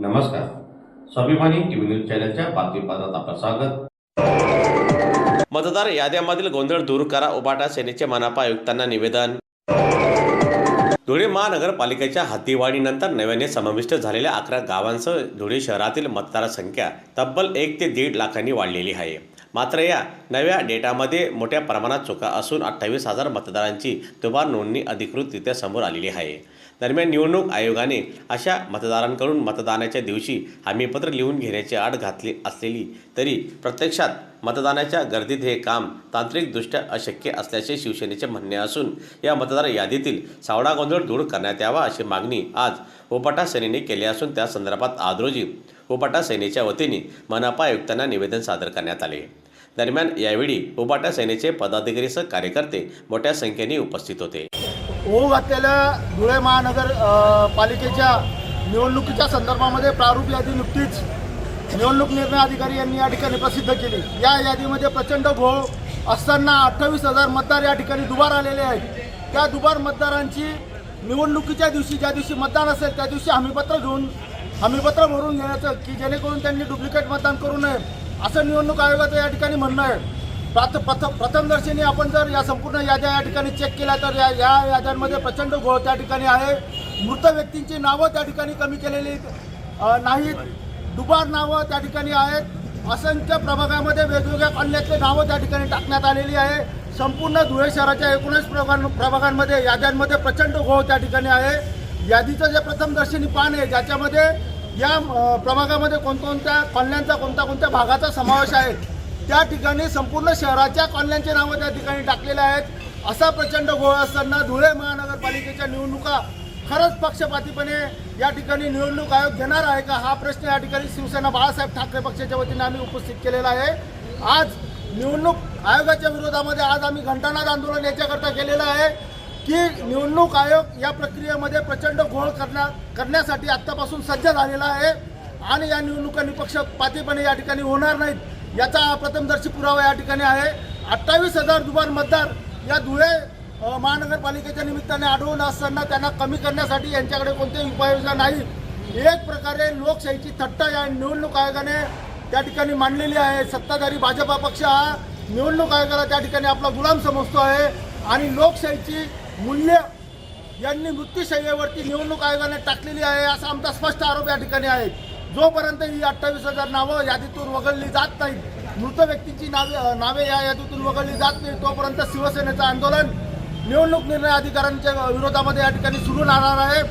नमस्कार. स्वाभिमानी TV news चॅनलच्या बातमीपत्रात आपलं स्वागत. मतदार याद्यांमधील गोंधळ दूर करा उबाटा सेनेचे मनापा आयुक्तांना निवेदन. धुळे महानगरपालिकेच्या हातीवाढीनंतर नव्याने समाविष्ट झालेल्या अकरा गावांसह धुळे शहरातील मतदारसंख्या तब्बल एक ते दीड लाखांनी वाढलेली आहे. मात्र या नव्या डेटामध्ये मोठ्या प्रमाणात चुका असून अठ्ठावीस हजार मतदारांची दुबार नोंदणी अधिकृतरित्या समोर आलेली आहे. दरम्यान निवडणूक आयोगाने अशा मतदारांकडून मतदानाच्या दिवशी हमीपत्र लिहून घेण्याची आड घातली असलेली तरी प्रत्यक्षात मतदानाच्या गर्दीत हे काम तांत्रिकदृष्ट्या अशक्य असल्याचे शिवसेनेचे म्हणणे असून या मतदार यादीतील सावडा गोंधळ दूर करण्यात यावा अशी मागणी आज ओपाटा सेनेने केली असून त्या संदर्भात आज रोजी ओपाटा सेनेच्या वतीने मनपा आयुक्तांना निवेदन सादर करण्यात आले. दरम्यान यावेळी उबाटा सेनेचे पदाधिकारीसह कार्यकर्ते मोठ्या संख्येने उपस्थित होते. होऊ घातलेल्या धुळे महानगर पालिकेच्या निवडणुकीच्या संदर्भामध्ये प्रारूप यादी नुकतीच निवडणूक निर्णय अधिकारी यांनी या ठिकाणी प्रसिद्ध केली. या यादीमध्ये प्रचंड घोळ असताना अठ्ठावीस हजार मतदार या ठिकाणी दुबार आलेले आहेत. त्या दुबार मतदारांची निवडणुकीच्या दिवशी ज्या दिवशी मतदान असेल त्या दिवशी हमीपत्र घेऊन हमीपत्र भरून घेण्याचं की जेणेकरून त्यांनी डुप्लिकेट मतदान करू नये. असं निवडणूक आयोगाचं या ठिकाणी म्हणणं आहे. प्रात प्रथम प्रथमदर्शनी आपण जर या संपूर्ण याद्या या ठिकाणी चेक केल्या तर या या याद्यांमध्ये प्रचंड घोळ त्या ठिकाणी आहे. मृत व्यक्तींची नावं त्या ठिकाणी कमी केलेली नाहीत. दुबार नावं त्या ठिकाणी आहेत. असंख्य प्रभागामध्ये वेगवेगळ्या कॉलन्यातले नावं त्या ठिकाणी टाकण्यात आलेली आहे. संपूर्ण धुळे शहराच्या एकोणीस प्रभाग प्रभागांमध्ये याद्यांमध्ये प्रचंड घोळ त्या ठिकाणी आहे. यादीचं जे प्रथमदर्शनी पान आहे ज्याच्यामध्ये या प्रभागामध्ये कोणकोणत्या कॉलन्यांचा कोणत्या कोणत्या भागाचा समावेश आहे? त्या ठिकाणी संपूर्ण शहराच्या कॉलन्यांचे नावं त्या ठिकाणी टाकलेले आहेत. असा प्रचंड घोळ असताना धुळे महानगरपालिकेच्या निवडणुका खरंच पक्षपातीपणे या ठिकाणी निवडणूक आयोग घेणार आहे का? हा प्रश्न या ठिकाणी शिवसेना बाळासाहेब ठाकरे पक्षाच्या वतीने आम्ही उपस्थित केलेला आहे. आज निवडणूक आयोगाच्या विरोधामध्ये आज आम्ही घंटानाद आंदोलन याच्याकरता केलेलं आहे. की निवडणूक आयोग या प्रक्रियेमध्ये प्रचंड घोळ करण्या करण्यासाठी आत्तापासून सज्ज झालेला आहे. आणि या निवडणुका निपक्षपातीपणे या ठिकाणी होणार नाहीत याचा प्रथमदर्शी पुरावा या ठिकाणी आहे. अठ्ठावीस हजार दुबार मतदार या धुळे महानगरपालिकेच्या निमित्ताने आढळून असताना त्यांना कमी करण्यासाठी यांच्याकडे कोणतेही उपाययोजना नाही. एक प्रकारे लोकशाहीची थट्टा या निवडणूक आयोगाने त्या ठिकाणी मांडलेली आहे. सत्ताधारी भाजपा पक्ष हा निवडणूक आयोगाला त्या ठिकाणी आपला गुलाम समजतो आहे. आणि लोकशाहीची मूल्य यांनी मृत्यूशय्येवरती निवडणूक आयोगाने टाकलेली आहे असा आमचा स्पष्ट आरोप या ठिकाणी आहे. जोपर्यंत ही अठ्ठावीस हजार नावं यादीतून वगळली जात नाहीत मृत व्यक्तीची नावे नावे या यादीतून वगळली जात नाही तोपर्यंत शिवसेनेचं आंदोलन निवडणूक निर्णय अधिकाऱ्यांच्या विरोधामध्ये या ठिकाणी सुरू राहणार आहे.